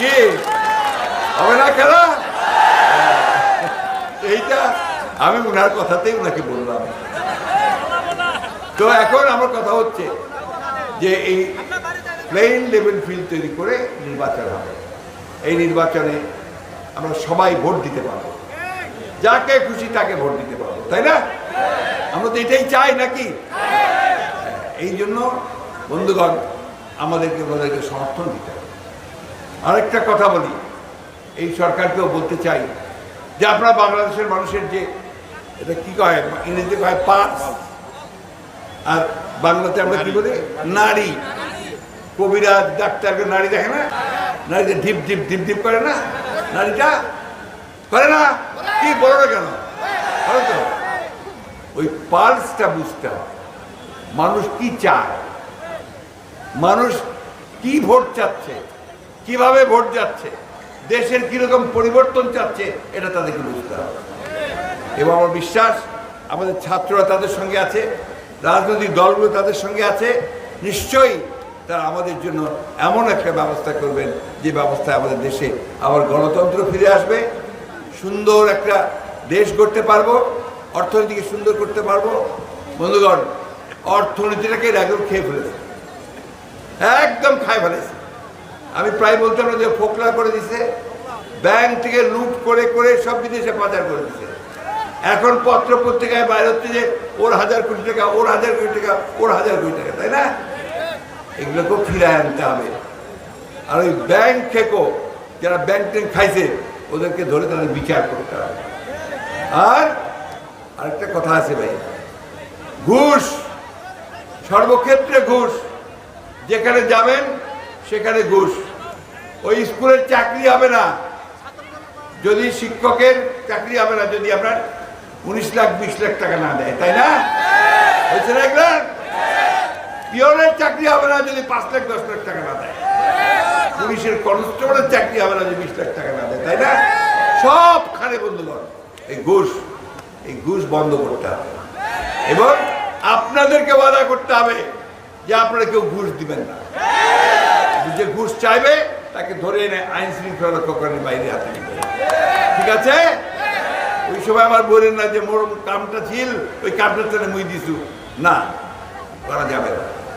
কি? হবে না খেলা? হ্যাঁ। এইটা আমি উনার কথাতেই ওনাকে বললাম। তো এখন আমার কথা হচ্ছে যে এই প্লেইন লেভেল ফিল্ড তৈরি করে নির্বাচন হবে। এই নির্বাচনে আমরা সবাই ভোট দিতে পারব। যাকে খুশি তাকে ভোট দিতে পারব, তাই না? আমরা তো এটাই চাই নাকি? এই জন্য বন্ধুগণ, আমাদেরকে ওনাদেরকে সমর্থন দিতে হবে। আরেকটা কথা বলি। এই সরকারকেও বলতে চাই যে আপনারা বাংলাদেশের মানুষের যে, এটা কি কয়, ইংরেজিতে কয় পার্স আর বাংলাতে আমরা কি বলি? নারী। কবিরাজ, ডাক্তারকে নারী দেখে না? নারীতে ঢিপ ঢিপ ঢিপ ঢিপ করে না? নারীটা করে না? কি বলো না কেন? তো। ওই পালসটা বুঝতে হবে। মানুষ কি চায়? মানুষ কি ভোট চাচ্ছে? কীভাবে ভোট যাচ্ছে, দেশের কীরকম পরিবর্তন চাচ্ছে, এটা তাদেরকে বুঝতে হবে। এবং আমার বিশ্বাস, আমাদের ছাত্ররা তাদের সঙ্গে আছে, রাজনৈতিক দলগুলো তাদের সঙ্গে আছে, নিশ্চয়ই তারা আমাদের জন্য এমন একটা ব্যবস্থা করবেন, যে ব্যবস্থায় আমাদের দেশে আবার গণতন্ত্র ফিরে আসবে। সুন্দর একটা দেশ গড়তে পারব, অর্থনীতিকে সুন্দর করতে পারব। বন্ধুগণ, অর্থনীতিটাকে একদম খেয়ে ফেলেছে। একদম খায় ফেলেছে। আমি প্রায় বলতাম না যে ফোকলা করে দিছে, ব্যাংক থেকে লুট করে করে সব বিদেশে পাচার করে দিছে। এখন পত্র পত্রিকায় বাইরে হচ্ছে যে ওর হাজার কোটি টাকা, ওর হাজার কোটি টাকা, ওর হাজার কোটি টাকা, তাই না? এগুলোকেও ফিরে আনতে হবে। আর ওই ব্যাংক থেকেও যারা ব্যাংক ট্যাঙ্ক খাইছে, ওদেরকে ধরে তাদের বিচার করতে হবে। আর আরেকটা কথা আছে ভাই, ঘুষ, সর্বক্ষেত্রে ঘুষ, যেখানে যাবেন সেখানে ঘুষ। ওই স্কুলের চাকরি হবে না। যদি শিক্ষকের চাকরি হবে না, যদি আপনার উনিশ লাখ, বিশ লাখ টাকা না দেয়, তাই না? হয়েছে না পিওনের চাকরি হবে না যদি পাঁচ লাখ, দশ লাখ টাকা না দেয়। পুলিশের কনস্টেবলের চাকরি হবে না যদি বিশ লাখ টাকা না দেয়, তাই না? সব সবখানে বন্ধুগণ, এই ঘুষ এই ঘুষ বন্ধ করতে হবে। এবং আপনাদেরকে ওয়াদা করতে হবে যে আপনারা কেউ ঘুষ দিবেন না। যে ঘুষ চাইবে তাকে ধরে এনে আইন শৃঙ্খলা রক্ষকরণের বাইরে হাতে ঠিক আছে? ওই সময় আমার বলেন না যে মোর কামটা ছিল, ওই কামটা তাহলে মুই দিছু। না, করা যাবে না।